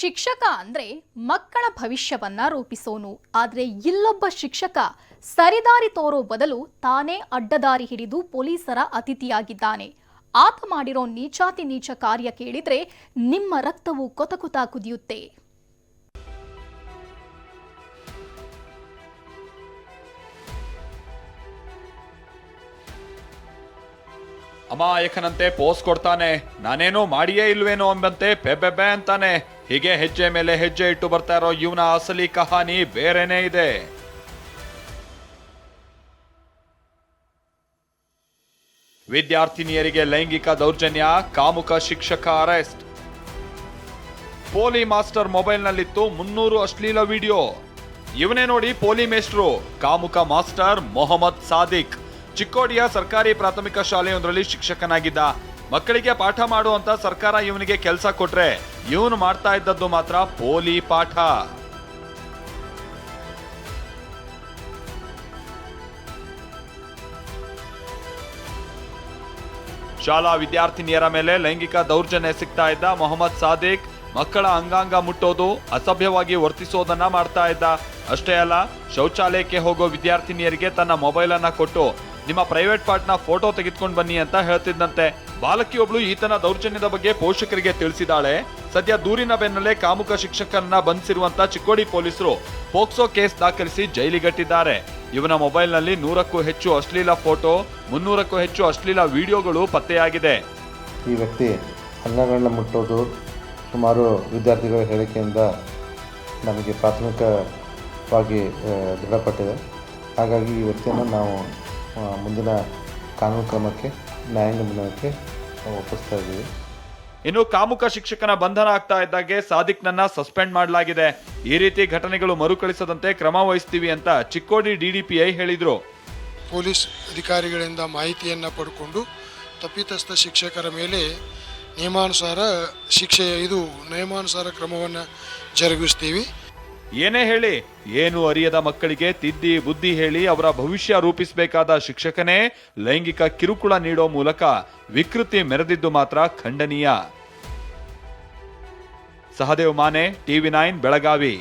ಶಿಕ್ಷಕ ಅಂದ್ರೆ ಮಕ್ಕಳ ಭವಿಷ್ಯವನ್ನ ರೂಪಿಸೋನು. ಆದ್ರೆ ಇಲ್ಲೊಬ್ಬ ಶಿಕ್ಷಕ ಸರಿದಾರಿ ತೋರೋ ಬದಲು ತಾನೇ ಅಡ್ಡದಾರಿ ಹಿಡಿದು ಪೊಲೀಸರ ಅತಿಥಿಯಾಗಿದ್ದಾನೆ. ಆತ ಮಾಡಿರೋ ನೀಚಾತಿ ನೀಚ ಕಾರ್ಯ ಕೇಳಿದ್ರೆ ನಿಮ್ಮ ರಕ್ತವು ಕೊತಕುತ ಕೊತ ಕುದಿಯುತ್ತೆ. ಅಮಾಯಕನಂತೆ ಪೋಸ್ ಕೊಡ್ತಾನೆ. ನಾನೇನೋ ಮಾಡಿಯೇ ಇಲ್ವೇನೋ ಎಂಬಂತೆ ಪೆಬ್ಬೆಬ್ಬೆ ಅಂತಾನೆ. ಹೀಗೆ ಹೆಜ್ಜೆ ಮೇಲೆ ಹೆಜ್ಜೆ ಇಟ್ಟು ಬರ್ತಾ ಇರೋ ಇವನ ಅಸಲಿ ಕಹಾನಿ ಬೇರೆನೇ ಇದೆ. ವಿದ್ಯಾರ್ಥಿನಿಯರಿಗೆ ಲೈಂಗಿಕ ದೌರ್ಜನ್ಯ, ಕಾಮುಕ ಶಿಕ್ಷಕ ಅರೆಸ್ಟ್. ಪೋಲಿ ಮಾಸ್ಟರ್ ಮೊಬೈಲ್ನಲ್ಲಿತ್ತು ಮುನ್ನೂರು ಅಶ್ಲೀಲ ವಿಡಿಯೋ. ಇವನೇ ನೋಡಿ ಪೋಲಿ ಮೇಸ್ಟ್ರು ಕಾಮುಕ ಮಾಸ್ಟರ್ ಮೊಹಮ್ಮದ್ ಸಾದಿಕ್. ಚಿಕ್ಕೋಡಿಯ ಸರ್ಕಾರಿ ಪ್ರಾಥಮಿಕ ಶಾಲೆಯೊಂದರಲ್ಲಿ ಶಿಕ್ಷಕನಾಗಿದ್ದ. ಮಕ್ಕಳಿಗೆ ಪಾಠ ಮಾಡುವಂತ ಸರ್ಕಾರ ಇವನಿಗೆ ಕೆಲಸ ಕೊಟ್ರೆ ಇವನು ಮಾಡ್ತಾ ಇದ್ದದ್ದು ಮಾತ್ರ ಪೋಲಿ ಪಾಠ. ಶಾಲಾ ವಿದ್ಯಾರ್ಥಿನಿಯರ ಮೇಲೆ ಲೈಂಗಿಕ ದೌರ್ಜನ್ಯ ಸಿಗ್ತಾ ಇದ್ದ ಮೊಹಮ್ಮದ್ ಸಾದಿಕ್ ಮಕ್ಕಳ ಅಂಗಾಂಗ ಮುಟ್ಟೋದು ಅಸಭ್ಯವಾಗಿ ವರ್ತಿಸೋದನ್ನ ಮಾಡ್ತಾ ಇದ್ದ. ಅಷ್ಟೇ ಅಲ್ಲ ಶೌಚಾಲಯಕ್ಕೆ ಹೋಗೋ ವಿದ್ಯಾರ್ಥಿನಿಯರಿಗೆ ತನ್ನ ಮೊಬೈಲ್ ಅನ್ನ ಕೊಟ್ಟು ನಿಮ್ಮ ಪ್ರೈವೇಟ್ ಪಾರ್ಟ್ನ ಫೋಟೋ ತೆಗೆದುಕೊಂಡು ಬನ್ನಿ ಅಂತ ಹೇಳ್ತಿದ್ದಂತೆ. ಬಾಲಕಿಯೊಬ್ಳು ಈತನ ದೌರ್ಜನ್ಯದ ಬಗ್ಗೆ ಪೋಷಕರಿಗೆ ತಿಳಿಸಿದಾಳೆ. ಸದ್ಯ ದೂರಿನ ಬೆನ್ನಲ್ಲೇ ಕಾಮುಕ ಶಿಕ್ಷಕರನ್ನ ಬಂಧಿಸಿರುವಂತ ಚಿಕ್ಕೋಡಿ ಪೊಲೀಸರು ಪೋಕ್ಸೋ ಕೇಸ್ ದಾಖಲಿಸಿ ಜೈಲಿಗಟ್ಟಿದ್ದಾರೆ. ಇವನ ಮೊಬೈಲ್ನಲ್ಲಿ ನೂರಕ್ಕೂ ಹೆಚ್ಚು ಅಶ್ಲೀಲ ಫೋಟೋ ಮುನ್ನೂರಕ್ಕೂ ಹೆಚ್ಚು ಅಶ್ಲೀಲ ವಿಡಿಯೋಗಳು ಪತ್ತೆಯಾಗಿದೆ. ಈ ವ್ಯಕ್ತಿ ಅನ್ನಗಳನ್ನ ಮುಟ್ಟೋದು ಸುಮಾರು ವಿದ್ಯಾರ್ಥಿಗಳ ಹೇಳಿಕೆಯಿಂದ ನಮಗೆ ಪ್ರಾಥಮಿಕವಾಗಿ ದೃಢಪಟ್ಟಿದೆ. ಹಾಗಾಗಿ ಈ ವ್ಯಕ್ತಿಯನ್ನು ನಾವು ಮುಂದಿನ ಕಾನೂನು ಕ್ರಮಕ್ಕೆ ನ್ಯಾಯಾಂಗ ಬಂಧನಕ್ಕೆ ಒಪ್ಪಿಸ್ತಾ ಇದ್ದೀವಿ. ಇನ್ನು ಕಾಮುಕ ಶಿಕ್ಷಕನ ಬಂಧನ ಆಗ್ತಾ ಇದ್ದಾಗೆ ಸಾದಿಕ್ನನ್ನ ಸಸ್ಪೆಂಡ್ ಮಾಡಲಾಗಿದೆ. ಈ ರೀತಿ ಘಟನೆಗಳು ಮರುಕಳಿಸದಂತೆ ಕ್ರಮ ವಹಿಸ್ತೀವಿ ಅಂತ ಚಿಕ್ಕೋಡಿ ಡಿಡಿಪಿಐ ಹೇಳಿದ್ರು. ಪೊಲೀಸ್ ಅಧಿಕಾರಿಗಳಿಂದ ಮಾಹಿತಿಯನ್ನು ಪಡ್ಕೊಂಡು ತಪ್ಪಿತಸ್ಥ ಶಿಕ್ಷಕರ ಮೇಲೆ ನಿಯಮಾನುಸಾರ ಶಿಕ್ಷೆ ಇದು ನಿಯಮಾನುಸಾರ ಕ್ರಮವನ್ನು ಜರುಗಿಸ್ತೀವಿ. ಏನೇ ಹೇಳಿ, ಏನು ಅರಿಯದ ಮಕ್ಕಳಿಗೆ ತಿದ್ದಿ ಬುದ್ಧಿ ಹೇಳಿ ಅವರ ಭವಿಷ್ಯ ರೂಪಿಸಬೇಕಾದ ಶಿಕ್ಷಕನೇ ಲೈಂಗಿಕ ಕಿರುಕುಳ ನೀಡೋ ಮೂಲಕ ವಿಕೃತಿ ಮೆರೆದಿದ್ದು ಮಾತ್ರ ಖಂಡನೀಯ. Sahadev Mane, TV nine, Belagavi.